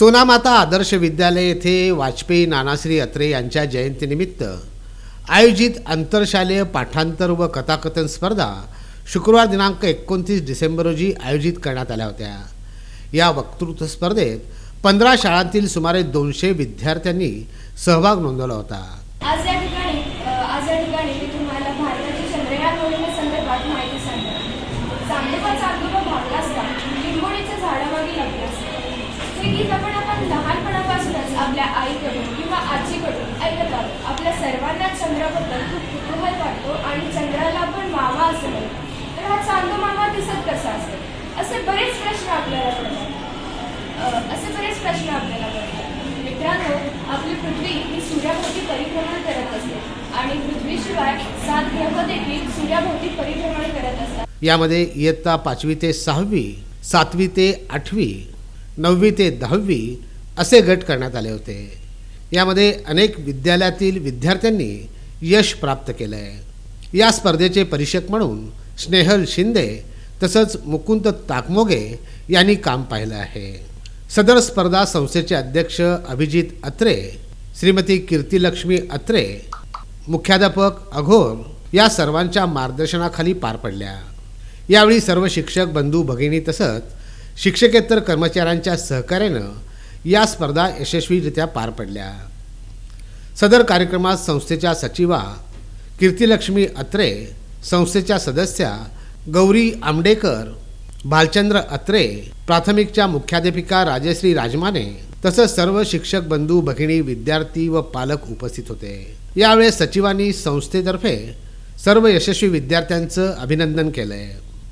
सोनामाता आदर्श विद्यालय येथे वाजपेयी नानाश्री अत्रे यांच्या जयंतीनिमित्त आयोजित आंतरशालेय पाठांतर व कथाकथन स्पर्धा शुक्रवार दिनांक एकोणतीस डिसेंबर रोजी आयोजित करण्यात आल्या होत्या. या वक्तृत्व स्पर्धेत पंधरा शाळांतील सुमारे दोनशे विद्यार्थ्यांनी सहभाग नोंदवला होता. आज या ठिकाणी आज या ठिकाणी मी तुम्हाला भारताच्या चंद्रयान मोहिमेसंदर्भात माहिती सांगणार पण चांदोबा भागला असता चंद्राबद्दल खूप कुतूहल वाटतो आणि चंद्राला पण मामा असं म्हणतो तर हा चांदो मामा दिसत कसा असेल? असे बरेच प्रश्न आपल्याला पडतात. असे बरेच प्रश्न आपल्याला पडतात. मित्रांनो आपली पृथ्वी ही सूर्याभोवती परिभ्रमण करत असते आणि पृथ्वीशिवाय सात ग्रह देखील सूर्याभोवती परिभ्रमण करत असतात. यामध्ये इयत्ता पाचवी ते सहावी सातवी ते आठवी नववी ते दहावी असे गट करण्यात आले होते. यामध्ये अनेक विद्यालयातील विद्यार्थ्यांनी यश प्राप्त केलं आहे या स्पर्धेचे परीक्षक म्हणून स्नेहल शिंदे तसंच मुकुंद ताकमोगे यांनी काम पाहिलं आहे. सदर स्पर्धा संस्थेचे अध्यक्ष अभिजित अत्रे श्रीमती कीर्तिलक्ष्मी अत्रे मुख्याध्यापक अघोर या सर्वांच्या मार्गदर्शनाखाली पार पडल्या. यावेळी सर्व शिक्षक बंधू भगिनी तसंच शिक्षकेतर कर्मचाऱ्यांच्या सहकार्यानं या स्पर्धा यशस्वीरित्या पार पडल्या. सदर कार्यक्रमात संस्थेच्या सचिवा कीर्तिलक्ष्मी अत्रे संस्थेच्या सदस्या गौरी आंबडेकर भालचंद्र अत्रे प्राथमिकच्या मुख्याध्यापिका राजश्री राजमाने तसंच सर्व शिक्षक बंधू भगिनी विद्यार्थी व पालक उपस्थित होते. यावेळेस सचिवांनी संस्थेतर्फे सर्व यशस्वी विद्यार्थ्यांचं अभिनंदन केलंय.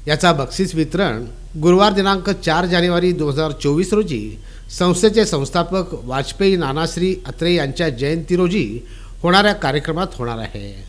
याचा बक्षीस वितरण गुरुवार दिनांक चार जानेवारी दोन हजार चोवीस रोजी संस्थेचे संस्थापक वाजपेयी नानाश्री अत्रे यांच्या जयंती रोजी होणाऱ्या कार्यक्रमात होणार आहे.